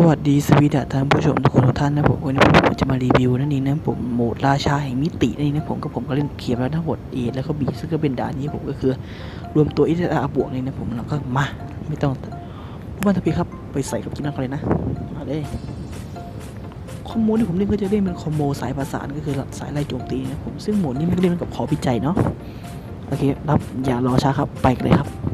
สวัสดีสวีดัสท่านผู้ชมทุกคนทุกท่านนะผมวันนี้ผมจะมารีวิวนั่นเองนะผมโหมดราชาแห่งมิตินั่นเองนะผมกับผมก็เล่นเขียนแล้วทั้งหมดเอแล้วก็บีซึ่งก็เป็นด่านนี้ผมก็คือ รวมตัวอิสระบวกนี่นะผมแล้วก็มาไม่ต้องผู้บันทพีครับไปใส่กับกินนั่นกันเลยนะมาเลยคอมโบที่ผมเล่นก็จะเล่นเป็นคอมโบสายประสานก็คือสายไล่โจมตีนะผมซึ่งโหมดนี้มันก็เล่นกับขอวิจัยเนาะโอเคครับอย่ารอช้าครับไปกันเลยครับ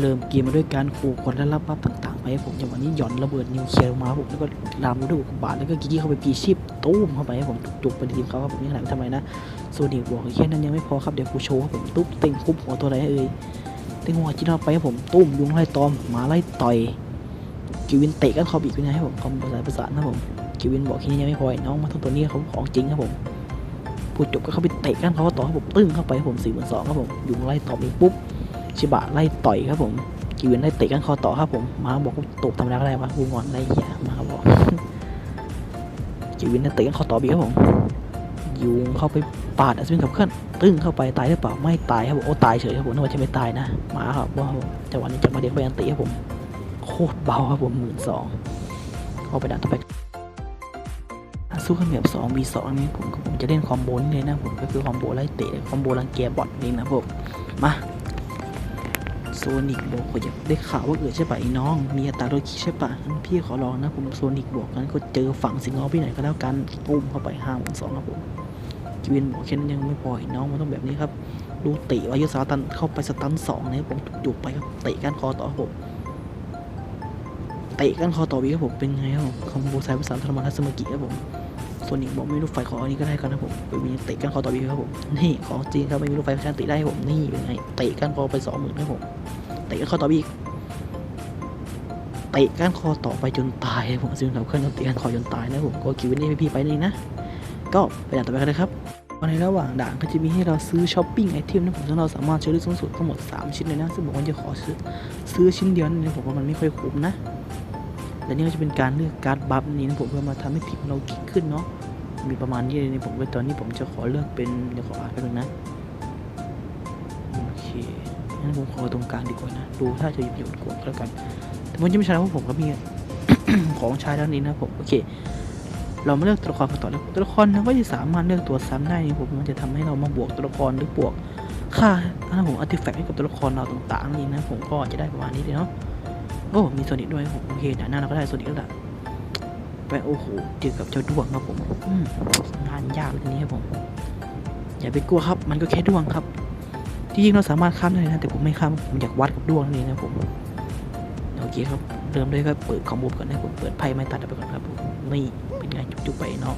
เริ่มเกมมาด้วยการขู่คนและรับบัฟต่างๆไปให้ผมจังหวะนี้หย่อนระเบิดนิวเคลียร์ลงมาผมแล้วก็ลามด้วยอุกบาตแล้วก็กิกกี้เข้าไปปีชีพตู้มเข้าไปให้ผมจุกๆไปทีมเขาครับผมนี่ขนาดทำไมนะส่วนอีกบวกแค่นั้นยังไม่พอครับเดี๋ยวกูโชว์ครับผมตุ๊บเต็งคุบหัวตัวอะไรเอ่ยเต็งหัวจีนเอาไปให้ผมตุ้มยุงไล่ตอมหมาไล่ต่อยกิวินเตะกันคอบีกไปนะให้ผมคอมประสานประสานะผมกิวินบอกแค่นี้ยังไม่พอไอ้น้องมาทั้งตัวนี้เขาของจริงครับผมพูดจบก็เข้าไปเตะกันเขาต่อครับผมตึ้งเข้าไปให้ผมสี่หมื่นสองครับผมยุงไล่ตอมอีกปุ๊บ ชิบะไล่ต่อยครับผมกิวินได้เตะกันคอต่อครับผมมาบอกตกธรรมดาก็ได้วะกูงอนไรเหี้ยมาบอกกิวินได้เตะกันคอต่อบีครับผมยุงเข้าไปปาดอัศวินกับเพื่อนตึ้งเข้าไปตายหรือเปล่าไม่ตายครับผมโอ้ตายเฉยครับผมนึกว่าจะไม่ตายนะมาครับว่าจังหวะนี้จะมาเด็กไปยันตีครับผมโคตรเบาครับผมหมื่นสองเข้าไปด่านต่อไปสู้กันแบบสองมีสองนี่ผมผมจะเล่นคอมโบนี่เลยนะผมก็คือคอมโบไล่เตะคอมโบรังเกียบอทนี่นะผมมา ซนิกบอกว่าอยากได้ข่าวว่าเกิดใช่ปะไอ้น้อง มีอัตราโดยคิดใช่ปะงั้นพี่ขอลองนะผมโซนิกบอกงั้นก็เจอฝั่งสิงห์พี่ไหนก็แล้วกันปุ้มเข้าไปห้าหมื่นสองครับผมกิวินบอกแค่นั้นยังไม่พอไอ้น้องมันต้องแบบนี้ครับดูเตะวายุสาตันเข้าไปสตันสองเนี่ยผมจุกไปครับเตะก้านคอต่อผมเตะก้านคอต่อวีครับผมเป็นไงครับคอมโบไซด์ภาษาธรรมทัศมกิครับผมโซนิกบอกไม่รู้ไฟขออันนี้ก็ได้กันนะผมไปมีเตะก้านคอต่อวีครับผมนี่ของจริงครับไม่มีลูไฟชันติได้ผมนี่เป็นไงเตะก้านคอไปสองหมื่นครับผม เตะก้านคอต่อไปอีกเตะก้านคอต่อไปจนตายผมซึ่งเราเคลื่อนเตะก้านคอจนตายนะผมก็คิวนี่พี่ไปนี่นะ ก็ไปด่านต่อไปกันเลยครับในระหว่างด่านก็จะมีให้เราซื้อช้อปปิ้งไอเทมนะผมซึ่งเราสามารถซื้ได้สูงสุดทั้งหมด 3 ชิ้นเลยนะ ซึ่งบอกว่าจะขอซื้อซื้อชิ้นเดียวนี่ผมว่ามันไม่ค่อยคุ้มนะและนี่ก็จะเป็นการเลือกการ์ดบัฟนี่นะผมเพื่อมาทำให้ทีมเราคิดขึ้นเนาะมีประมาณนี้เลยนี่ผมไปตอนนี้ผมจะขอเลือกเป็นเดี๋ยวขออ่านไปหนึ่งนะโอเค งั้นผมขอตรงกลางดีกว่านะ ดูถ้าจะหยิบหยดกดแล้วกัน แต่ผมจะไม่ใช่เพราะผมก็มีของใช้ด้านนี้นะผม โอเค เรามาเลือกตัวละครกันต่อแล้วตัวละครนะก็จะสามารถเลือกตัวซ้ำได้นี่ผม มันจะทำให้เรามาบวกตัวละครหรือบวกค่าถ้าผมอาร์ติแฟกต์ให้กับตัวละครเราต่างๆนี่นะ ผมก็จะได้ประมาณนี้เลยเนาะ โอ้ มีโซนิกด้วยผม โอเคด่านหน้าเราก็ได้โซนิกแล้วล่ะไปโอ้โห เจอกับเจ้าด้วงครับผมงานยากเลยนี้ครับผม อย่าไปกลัวครับ มันก็แค่ด้วงครับ จริงเราสามารถข้ามได้นะแต่ผมไม่ข้ามผมอยากวัดกับด้วงนี่นะผมโอเคครับเริ่มด้วยก็เปิดคอมโบก่อนนะผมเปิดไพ่ไม้ตัดไปก่อนครับผมนี่เป็นไงจุกๆไปเนาะ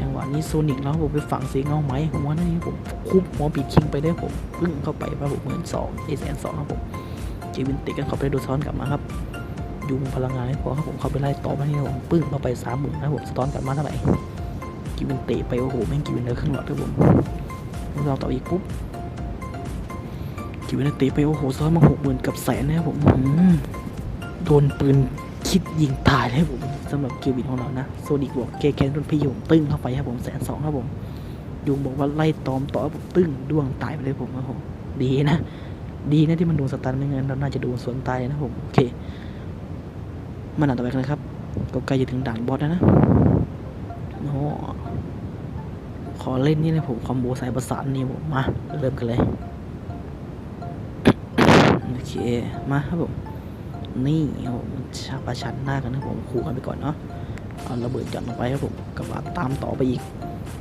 จังหวะนี้โซนิกแล้วผมไปฝังเสียงเงาไหมผมว่านั่นนี่ผมคุบหัวปีดคิงไปได้ผมพึ่งเข้าไปว่าผมเหมือนสองเอแสนสองครับผมเจวินติกันเขาไปโดนซ้อนกลับมาครับยุงพลังงานไม่พอครับผมเขาไปไล่ต่อมาที่ผมปึ้งเข้าไปสามหมื่นนะผมสตอนกลับมาเท่าไหร่กิวินเตะไปโอ้โหแม่งกิวินเนื้อครึ่งหลอดครับผมเราต่ออีกปุ๊บ กิวินตีไปโอ้โหซ้อนมาหกหมื่นกับแสนนะครับผมโดนปืนคิดยิงตายเลยผมสำหรับกิวินของเรานะโซนิกบอกเกแกนโดนพี่ยุงตึ้งเข้าไปครับผมแสนสองครับผมยุงบอกว่าไล่ตอมต่อผมตึ้งด้วงตายไปเลยผมครับผมดีนะ ดีนะที่มันโดนสตันไม่งั้นเราน่าจะโดนสวนตายนะผมโอเคมาด่าต่อไปกันเลยครับก็ใกล้จะถึงด่านบอสแล้วนะโอ้ขอเล่นนี่เลยผมคอมโบสายประสานนี่ผมมาเริ่มกันเลย เค มาครับผม นี่ครับผมชาประชันหน้ากันนะผมขู่กันไปก่อนเนาะ เอาระเบิดหย่อนลงไปครับผมกระบะตามต่อไปอีก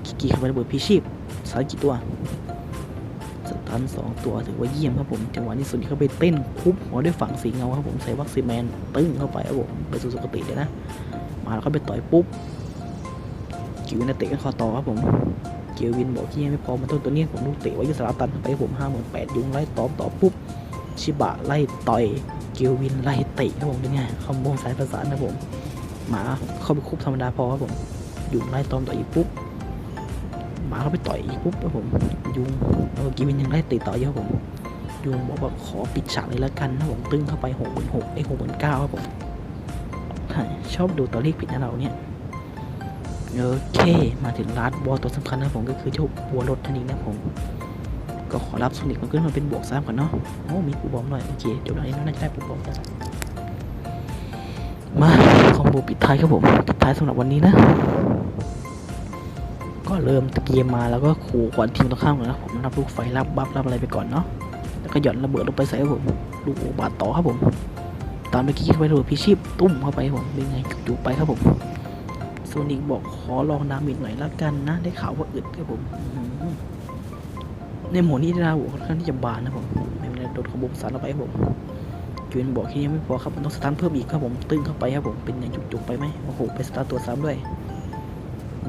กิกี้เข้าไประเบิดพีชีพสายกี่ตัวสตันสองตัวถือว่าเยี่ยมครับผมจังหวะนี้สุดที่เขาไปเต้นคุบหัวด้วยฝั่งสีเงาครับผมใส่วัคซีแมนตึ้งเข้าไปครับผมไปสู่สุคติเลยนะ มาแล้วเขาไปต่อยปุ๊บกิวินเตะกันคอต่อครับผมเกียววินบอกที่ยังไม่พอมันต้นตัวนี้ผมลูกเตะไว้ยุสลาตันไปผมห้าหมื่นแปดยุงไล่ตอมต่อปุ๊บ ชิบะไล่ต่อยเกียววินไล่เตะครับผมเป็นไงคอมโบสายประสานนะผมหมาเข้าไปคุบธรรมดาพอครับผมยุงไล่ตอมต่อยอีกปุ๊บหมาเข้าไปต่อยอีกปุ๊บครับผมยุงแล้วก็เกียววินยังไล่เตะต่อเยอะครับผมยุงบอกว่าขอปิดฉากเลยแล้วกันนะผมตึ้งเข้าไปหกหมื่นหกไอหกหมื่นเก้าครับผมชอบดูตัวเลขผิดนะเราเนี่ยโอเค มาถึงลาดบอลตัวสำคัญนะผมก็คือเจ้าบัวรถท่านนี้นะผม ก็ขอรับโซนิกมันขึ้นมาเป็นบวกสามก่อนเนาะโอ้มีปูบอมหน่อยโอเคเดี๋ยวเราเองน่าจะได้ปูบอมแล้วมาคอมโบปิดท้ายครับผมปิดท้ายสำหรับวันนี้นะ ก็เริ่มเกมมาแล้วก็ขู่ก่อนทีมตรงข้ามก่อนนะผมรับลูกไฟรับบัฟรับอะไรไปก่อนเนาะแล้วก็หย่อนระเบิดลงไปใส่ครับผมลูกโอบาดต่อครับผม ตามเมื่อกี้ไว้ระเบิดพิชิปตุ้มเข้าไปผมเป็นไงจุกๆไปครับผมโซนิกบอกขอลองดาเมจหน่อยละกันนะ ได้ข่าวว่าอึดครับผม ในหมวดนี้ดาวค่อนข้างที่จะบานนะผมไม่เป็นไรโดนขบวนสารเราไปครับผมจูนบอกแค่นี้ไม่พอครับมันต้องสตาร์ทเพิ่มอีกครับผมตึงเข้าไปครับผมเป็นไงจุกๆไปไหมโอ้โหไปสตาร์ทตัวซ้ำด้วย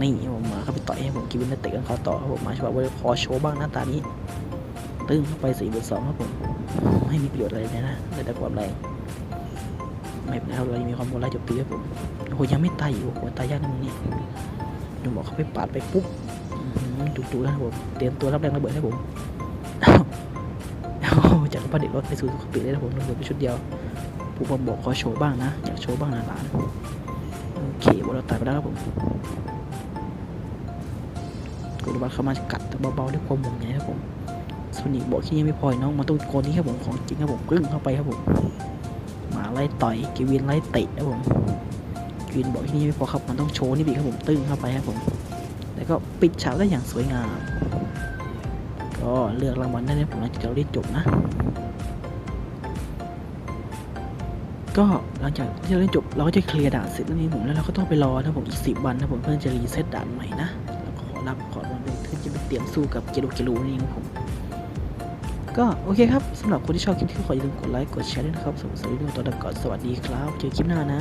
นี่ผมมาเข้าไปต่อยให้ผมกินวินเตะกันเขาต่อครับผมมาฉบับว่าขอโชว์บ้างหน้าตานี้ ตึ้งเข้าไปสี่บนสองครับผมไม่มีประโยชน์อะไรเลยนะแต่ความแรงไม่เป็นไรเรายังมีความโบราณจบตีครับผมโอ้โหยังไม่ตายอยู่โอ้โหตายยากนะมึงนี่ดูบอกเขาไปปาดไปปุ๊บ จุกๆแล้วครับผม เตรียมตัวรับแรงระเบิดให้ผมจากประเด็นรถไปสู่สุขปีเลยนะผมระเบิดไปชุดเดียว ผู้ผมบอกขอโชว์บ้างนะ อยากโชว์บ้างนะหลานโอเควันเราตายไปแล้วครับผมกุลวัฒน์เข้ามากัดแต่เบาๆด้วยความหวงใยครับผมโซนิกบอกที่ยังไม่พออีกน้องมาตุ้โกนนี้ครับผมของจริงครับผมกึ้งเข้าไปครับผมมาไล่ต่อยกิวินไล่เตะครับผมกิวินบอกที่นี่ยังไม่พอครับมันต้องโชว์นี่บีครับผมตึ้งเข้าไปครับผม แล้วก็ปิดฉากได้อย่างสวยงาม ก็เลือกรางวัลได้เลยผมหลังจากเราได้จบนะ ก็หลังจากที่เราเล่นจบเราก็จะเคลียร์ด่านเสร็จแล้วนี่ผมแล้วเราก็ต้องไปรอนะผมอีกสิบวันนะผมเพื่อจะรีเซ็ตด่านใหม่นะแล้วก็ขอรับขอวันเป็นเพื่อจะไปเตรียมสู้กับเกลูเกลูนี่นะครับผมก็โอเคครับสำหรับคนที่ชอบคลิปที่ขออย่าลืมกดไลค์กดแชร์ด้วยนะครับสำหรับสวัสดีทุกคนตอนนี้ก่อนสวัสดีครับ เจอคลิปหน้านะ